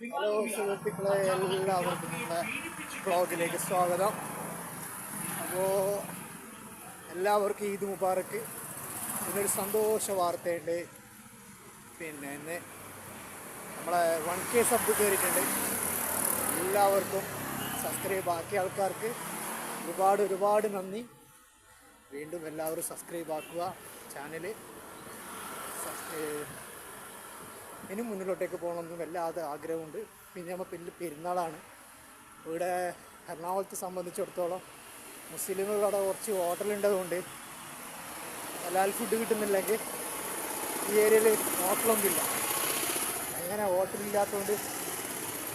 Hello സുഹൃത്തുക്കളെ എല്ലാവർക്കും നമ്മുടെ ബ്ലോഗിലേക്ക് സ്വാഗതം. അപ്പോൾ എല്ലാവർക്കും ഈദ് മുബാറക്ക്. ഇന്നൊരു സന്തോഷ വാർത്തയുണ്ട്. പിന്നെ ഇന്ന് നമ്മളെ വൺ കെ സബ് കയറിയിട്ടുണ്ട്. എല്ലാവർക്കും സബ്സ്ക്രൈബ് ബാക്കി ആൾക്കാർക്ക് ഒരുപാട് ഒരുപാട് നന്ദി. വീണ്ടും എല്ലാവരും സബ്സ്ക്രൈബ് ആക്കുക. ചാനൽ ഇനി മുന്നിലോട്ടേക്ക് പോകണമെന്നും വല്ലാതെ ആഗ്രഹമുണ്ട്. പിന്നെ നമ്മൾ പിന്നെ പെരുന്നാളാണ്. ഇവിടെ എറണാകുളത്തെ സംബന്ധിച്ചിടത്തോളം മുസ്ലിമുകളുടെ കുറച്ച് ഹോട്ടലുണ്ടതുകൊണ്ട് ഹലാൽ ഫുഡ് കിട്ടുന്നില്ലെങ്കിൽ ഈ ഏരിയയിൽ ഹോട്ടലൊന്നുമില്ല. അങ്ങനെ ഹോട്ടലില്ലാത്തതുകൊണ്ട്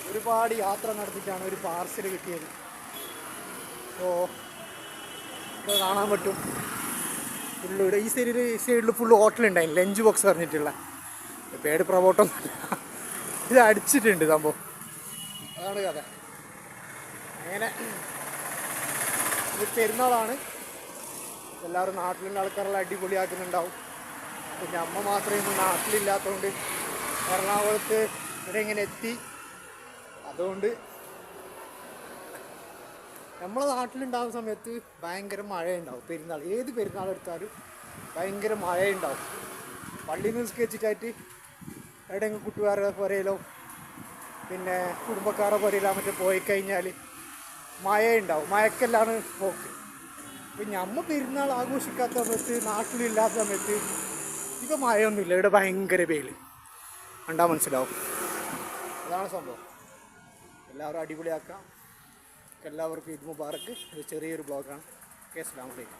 ഒരുപാട് യാത്ര നടത്തിയിട്ടാണ് ഒരു പാർസൽ കിട്ടിയത്. ഓ ഇപ്പോൾ കാണാൻ പറ്റും. ഫുള്ള് ഈ സൈഡിൽ ഈ സൈഡിൽ ഫുള്ള് ഹോട്ടലുണ്ടായിരുന്നു ലഞ്ച് ബോക്സ് പറഞ്ഞിട്ടുള്ള. പേട് പ്രവോട്ടം ഇത് അടിച്ചിട്ടുണ്ട് സംഭവം. അതാണ് കഥ. അങ്ങനെ പെരുന്നാളാണ്. എല്ലാവരും നാട്ടിലുള്ള ആൾക്കാരെല്ലാം അടിപൊളിയാക്കുന്നുണ്ടാവും. പിന്നെ അമ്മ മാത്രമേ ഇന്ന് നാട്ടിലില്ലാത്തതുകൊണ്ട് എറണാകുളത്ത് ഇവിടെ ഇങ്ങനെ എത്തി? അതുകൊണ്ട് നമ്മളെ നാട്ടിലുണ്ടാകുന്ന സമയത്ത് ഭയങ്കര മഴയുണ്ടാവും. പെരുന്നാൾ ഏത് പെരുന്നാൾ എടുത്താലും ഭയങ്കര മഴയുണ്ടാവും. പള്ളിയിൽ നിന്ന് നിസ്കരിച്ചിട്ടായിട്ട് എവിടെയെങ്കിലും കൂട്ടുകാരുടെ പുരയിലോ പിന്നെ കുടുംബക്കാരുടെ പുരയിലോ മറ്റേ പോയി കഴിഞ്ഞാൽ മഴയുണ്ടാവും. മഴക്കെല്ലാണ് പോക്ക് ഇപ്പം ഞമ്മ പെരുന്നാൾ ആഘോഷിക്കാത്ത സമയത്ത് നാട്ടിലില്ലാത്ത സമയത്ത് ഇപ്പം മഴയൊന്നുമില്ല. ഇവിടെ ഭയങ്കര വെയിൽ കണ്ടാൽ മനസ്സിലാവും. അതാണ് സംഭവം. എല്ലാവരും അടിപൊളിയാക്കാം. എല്ലാവർക്കും ഇത് മുബാറക്ക് ഒരു ചെറിയൊരു ബ്ലോഗാണ്. ഓക്കെ അസ്സാം വലൈക്കും